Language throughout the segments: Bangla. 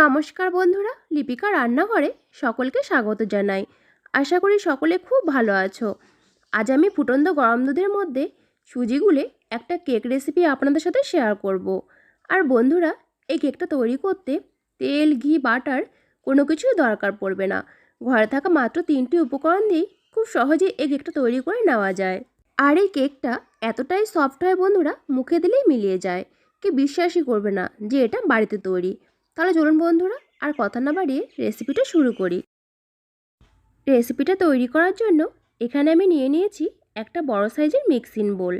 নমস্কার বন্ধুরা, লিপিকা রান্নাঘরে সকলকে স্বাগত জানাই। আশা করি সকলে খুব ভালো আছো। আজ আমি ফুটন্ত গরম দুধের মধ্যে সুজি গুলে একটা কেক রেসিপি আপনাদের সাথে শেয়ার করব। আর বন্ধুরা, এই কেকটা তৈরি করতে তেল, ঘি বাটার কোনো কিছুই দরকার পড়বে না। ঘরে থাকা মাত্র তিনটি উপকরণ দিয়েই খুব সহজেই এই কেকটা তৈরি করে নেওয়া যায়। আর এই কেকটা এতটাই সফট হয় বন্ধুরা, মুখে দিলেই মিলিয়ে যায়। কে বিশ্বাসই করবে না যে এটা বাড়িতে তৈরি। তাহলে চলুন বন্ধুরা, আর কথা না বাড়িয়ে রেসিপিটা শুরু করি। রেসিপিটা তৈরি করার জন্য এখানে আমি নিয়ে নিয়েছি একটা বড় সাইজের মিক্সিং বোল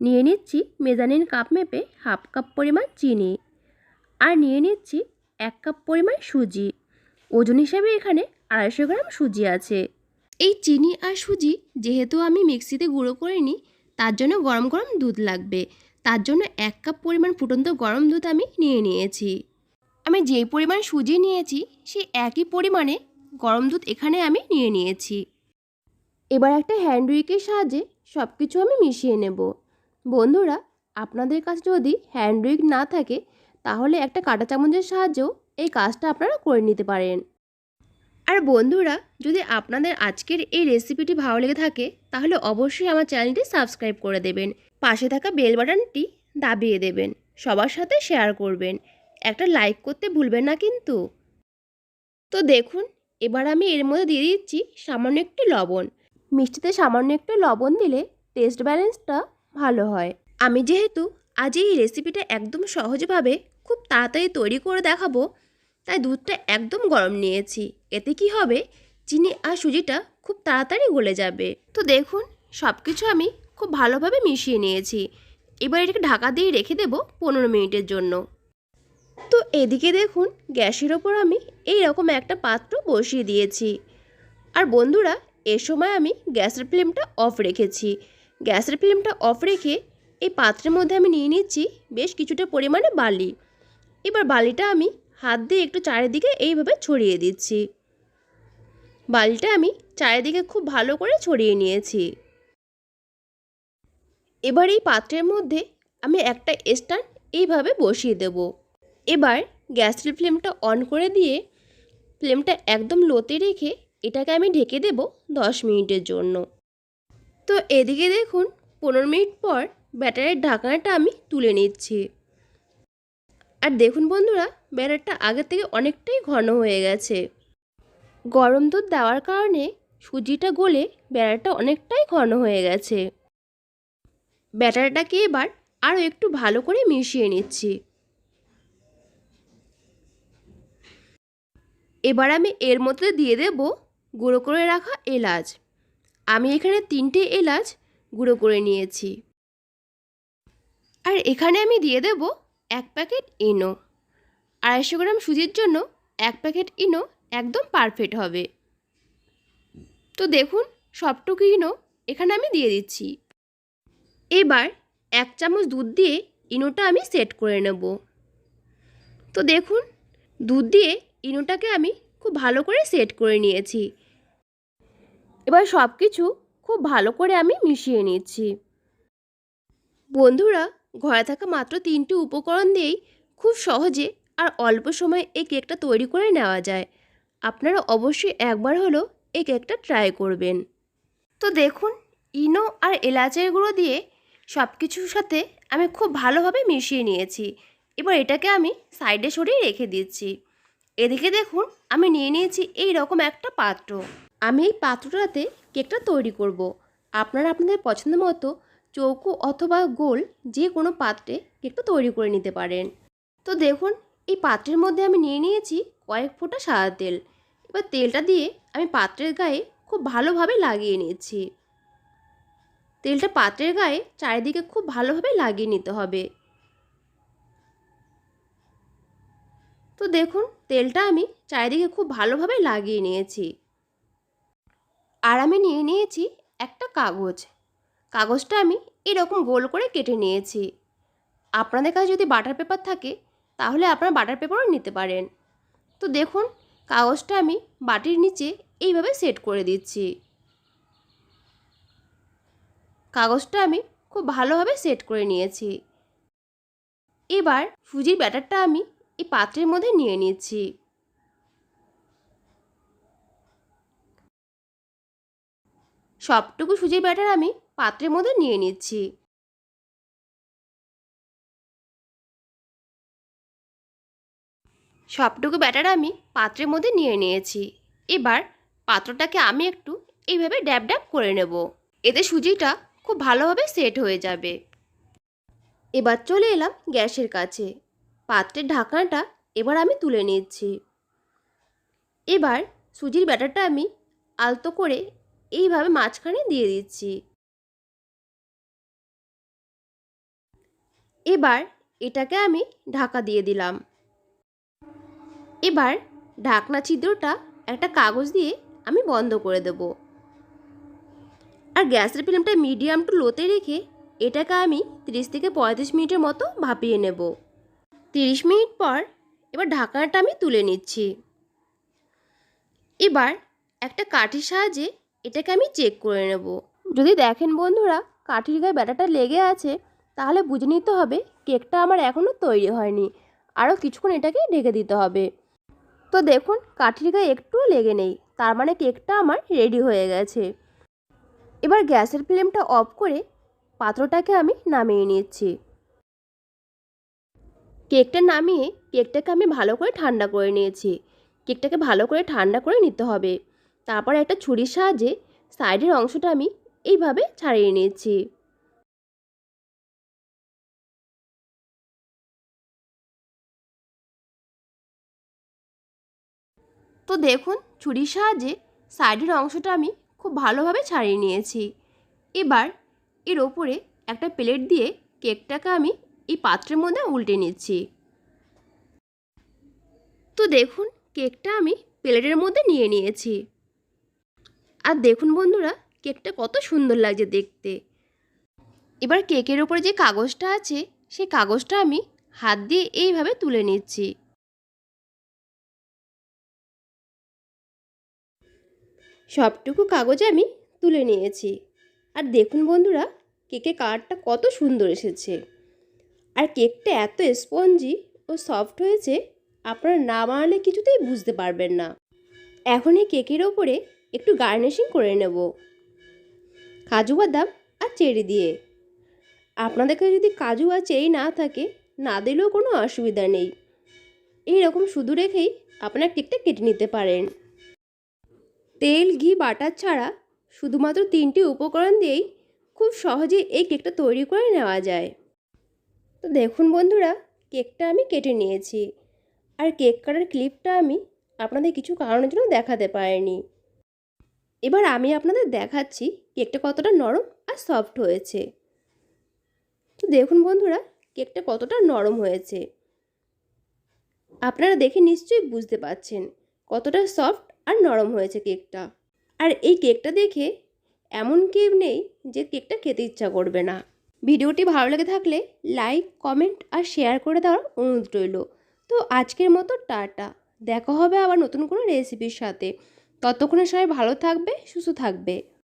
নিয়ে নিচ্ছি মেজানিন কাপ মেপে হাফ কাপ পরিমাণ চিনি। আর নিয়ে নিচ্ছি এক কাপ পরিমাণ সুজি। ওজন হিসাবে এখানে আড়াইশো গ্রাম সুজি আছে। এই চিনি আর সুজি যেহেতু আমি মিক্সিতে গুঁড়ো করে নিই তার জন্য গরম গরম দুধ লাগবে। তার জন্য এক কাপ পরিমাণ ফুটন্ত গরম দুধ আমি নিয়ে নিয়েছি। আমি যেই পরিমাণ সুজি নিয়েছি, সেই একই পরিমাণে গরম দুধ এখানে আমি নিয়ে নিয়েছি। এবার একটা হ্যান্ড উইকের সাহায্যে সব কিছু আমি মিশিয়ে নেব। বন্ধুরা, আপনাদের কাছে যদি হ্যান্ড উইক না থাকে, তাহলে একটা কাঁটা চামচের সাহায্যেও এই কাজটা আপনারা করে নিতে পারেন। আর বন্ধুরা, যদি আপনাদের আজকের এই রেসিপিটি ভালো লেগে থাকে, তাহলে অবশ্যই আমার চ্যানেলটি সাবস্ক্রাইব করে দেবেন। পাশে থাকা বেল বাটনটি দাবিয়ে দেবেন। সবার সাথে শেয়ার করবেন। একটা লাইক করতে ভুলবেন না কিন্তু। তো দেখুন, এবার আমি এর মধ্যে দিয়ে দিচ্ছি সামান্য একটু লবণ। মিষ্টিতে সামান্য একটু লবণ দিলে টেস্ট ব্যালেন্সটা ভালো হয়। আমি যেহেতু আজ এই রেসিপিটা একদম সহজভাবে খুব তাড়াতাড়ি তৈরি করে দেখাবো, তাই দুধটা একদম গরম নিয়েছি। এতে কি হবে? চিনি আর সুজিটা খুব তাড়াতাড়ি গলে যাবে। তো দেখুন সব কিছু আমি খুব ভালোভাবে মিশিয়ে নিয়েছি। এবার এটাকে ঢাকা দিয়ে রেখে দেবো পনেরো মিনিটের জন্য। তো এদিকে দেখুন, গ্যাসের ওপর আমি এই রকম একটা পাত্র বসিয়ে দিয়েছি। আর বন্ধুরা, এ সময় আমি গ্যাসের ফ্লেমটা অফ রেখেছি। গ্যাসের ফ্লেমটা অফ রেখে এই পাত্রের মধ্যে আমি নিয়ে নিচ্ছি বেশ কিছুটা পরিমাণে বালি। এবার বালিটা আমি হাত দিয়ে একটু চারিদিকে এইভাবে ছড়িয়ে দিচ্ছি। বালিটা আমি চারিদিকে খুব ভালো করে ছড়িয়ে নিয়েছি। এবার এই পাত্রের মধ্যে আমি একটা স্ট্যান্ড এইভাবে বসিয়ে দেব। এবার গ্যাসের ফ্লেমটা অন করে দিয়ে ফ্লেমটা একদম লোতে রেখে এটাকে আমি ঢেকে দেব দশ মিনিটের জন্য। তো এদিকে দেখুন, পনেরো মিনিট পর ব্যাটারের ঢাকনাটা আমি তুলে নিচ্ছি। আর দেখুন বন্ধুরা, ব্যাটারটা আগের থেকে অনেকটাই ঘন হয়ে গেছে। গরম দুধ দেওয়ার কারণে সুজিটা গলে ব্যাটারটা অনেকটাই ঘন হয়ে গেছে। ব্যাটারটাকে এবার আরও একটু ভালো করে মিশিয়ে নিচ্ছি। এবার আমি এর মধ্যে দিয়ে দেব গুঁড়ো করে রাখা এলাচ। আমি এখানে তিনটে এলাচ গুঁড়ো করে নিয়েছি। আর এখানে আমি দিয়ে দেব এক প্যাকেট ইনো। আড়াইশো গ্রাম সুজির জন্য এক প্যাকেট ইনো একদম পারফেক্ট হবে। তো দেখুন, সবটুকু ইনো এখানে আমি দিয়ে দিচ্ছি। এবার এক চামচ দুধ দিয়ে ইনোটা আমি সেট করে নেব। তো দেখুন, দুধ দিয়ে ইনোটাকে আমি খুব ভালো করে সেট করে নিয়েছি। এবার সব কিছু খুব ভালো করে আমি মিশিয়ে নিচ্ছি। বন্ধুরা, ঘরে থাকা মাত্র তিনটি উপকরণ দিয়েই খুব সহজে আর অল্প সময়ে এই কেকটা তৈরি করে নেওয়া যায়। আপনারা অবশ্যই একবার হলো এই কেকটা ট্রাই করবেন। তো দেখুন, ইনো আর এলাচের গুঁড়ো দিয়ে সব কিছুর সাথে আমি খুব ভালোভাবে মিশিয়ে নিয়েছি। এবার এটাকে আমি সাইডে সরিয়ে রেখে দিচ্ছি। এদিকে দেখুন, আমি নিয়ে নিয়েছি এই রকম একটা পাত্র। আমি এই পাত্রটাতে কেকটা তৈরি করব। আপনারা আপনাদের পছন্দ মতো চৌকো অথবা গোল যে কোনো পাত্রে কেকটা তৈরি করে নিতে পারেন। তো দেখুন, এই পাত্রের মধ্যে আমি নিয়ে নিয়েছি কয়েক ফোঁটা সাদা তেল। এবার তেলটা দিয়ে আমি পাত্রের গায়ে খুব ভালোভাবে লাগিয়ে নিয়েছি তেলটা পাত্রের গায়ে চারিদিকে খুব ভালোভাবে লাগিয়ে নিতে হবে। তো দেখুন তেলটা আমি চারিদিকে খুব ভালোভাবে লাগিয়ে নিয়েছি। আর আমি নিয়ে নিয়েছি একটা কাগজ। কাগজটা আমি এরকম গোল করে কেটে নিয়েছি। আপনাদের কাছে যদি বাটার পেপার থাকে, তাহলে আপনারা বাটার পেপারও নিতে পারেন। তো দেখুন, কাগজটা আমি বাটির নিচে এইভাবে সেট করে দিচ্ছি। কাগজটা আমি খুব ভালোভাবে সেট করে নিয়েছি। এবার সুজির ব্যাটারটা আমি এই পাত্রের মধ্যে নিয়ে নিচ্ছি সবটুকু সুজির ব্যাটার আমি পাত্রের মধ্যে নিয়ে নিচ্ছি। সবটুকু ব্যাটার আমি পাত্রের মধ্যে নিয়ে নিয়েছি। এবার পাত্রটাকে আমি একটু এইভাবে ড্যাব ড্যাব করে নেব। এতে সুজিটা খুব ভালোভাবে সেট হয়ে যাবে। এবার চলে এলাম গ্যাসের কাছে। পাত্রের ঢাকনাটা এবার আমি তুলে নিচ্ছি এবার সুজির ব্যাটারটা আমি আলতো করে এইভাবে মাঝখানে দিয়ে দিচ্ছি। এবার এটাকে আমি ঢাকা দিয়ে দিলাম। এবার ঢাকনা ছিদ্রটা একটা কাগজ দিয়ে আমি বন্ধ করে দেব। আর গ্যাসের ফ্লেমটা মিডিয়াম টু লোতে রেখে এটাকে আমি তিরিশ থেকে পঁয়ত্রিশ মিনিটের মতো ভাপিয়ে নেব। তিরিশ মিনিট পর এবার ঢাকনাটা আমি তুলে নিচ্ছি। এবার একটা কাঠির সাহায্যে এটাকে আমি চেক করে নেব। যদি দেখেন বন্ধুরা, কাঠির গায়ে ব্যাটাটা লেগে আছে, তাহলে বুঝে নিতে হবে কেকটা আমার এখনও তৈরি হয়নি। আরও কিছুক্ষণ এটাকে ঢেকে দিতে হবে। তো দেখুন, কাঠির গায়ে একটুও লেগে নেই, তার মানে কেকটা আমার রেডি হয়ে গেছে। এবার গ্যাসের ফ্লেমটা অফ করে পাত্রটাকে আমি নামিয়ে নিচ্ছি। কেকটা নামিয়ে কেকটাকে আমি ভালো করে ঠান্ডা করে নিয়েছি। কেকটাকে ভালো করে ঠান্ডা করে নিতে হবে। তারপর একটা ছুরির সাহায্যে সাইডের অংশটা আমি এইভাবে ছাড়িয়ে নিয়েছি। তো দেখুন, ছুরির সাহায্যে সাইডের অংশটা আমি খুব ভালোভাবে ছাড়িয়ে নিয়েছি। এবার এর ওপরে একটা প্লেট দিয়ে কেকটাকে আমি এই পাত্রের মধ্যে উল্টে নিচ্ছি। তো দেখুন, কেকটা আমি প্লেটের মধ্যে নিয়ে নিয়েছি। আর দেখুন বন্ধুরা, কেকটা কত সুন্দর লাগছে দেখতে। এবার কেকের ওপরে যে কাগজটা আছে, সেই কাগজটা আমি হাত দিয়ে এইভাবে তুলে নিচ্ছি। সবটুকু কাগজ আমি তুলে নিয়েছি। আর দেখুন বন্ধুরা, কেকের কালারটা কত সুন্দর এসেছে। আর কেকটা এত স্পঞ্জি ও সফট হয়েছে, আপনারা না বানালে কিছুতেই বুঝতে পারবেন না। এখন এই কেকের ওপরে একটু গার্নিশিং করে নেব। কাজু বাদাম আর চেরি দিয়ে। আপনাদের কাছে যদি কাজু আর চেরি না থাকে, না দিলেও কোনো অসুবিধা নেই। এই রকম শুধু রেখেই আপনার কেকটা কেটে নিতে পারেন। তেল, ঘি, বাটার ছাড়া শুধুমাত্র তিনটি উপকরণ দিয়েই খুব সহজে এই কেকটা তৈরি করে নেওয়া যায়। তো দেখুন বন্ধুরা, কেকটা আমি কেটে নিয়েছি। আর কেক কাটার ক্লিপটা আমি আপনাদের কিছু কারণের জন্য দেখাতে পারিনি। এবার আমি আপনাদের দেখাচ্ছি কেকটা কতটা নরম আর সফট হয়েছে। তো দেখুন বন্ধুরা, কেকটা কতটা নরম হয়েছে। আপনারা দেখে নিশ্চয়ই বুঝতে পারছেন কতটা সফট আর নরম হয়েছে কেকটা। আর এই কেকটা দেখে এমন কেউ নেই যে কেকটা খেতে ইচ্ছা করবে না। ভিডিওটি ভালো লেগে থাকলে লাইক, কমেন্ট আর শেয়ার করে দেওয়ার অনুরোধ রইল। তো আজকের মতো টাটা। দেখা হবে আবার নতুন কোনো রেসিপির সাথে। ততক্ষণে সবাই ভালো থাকবে, সুস্থ থাকবে।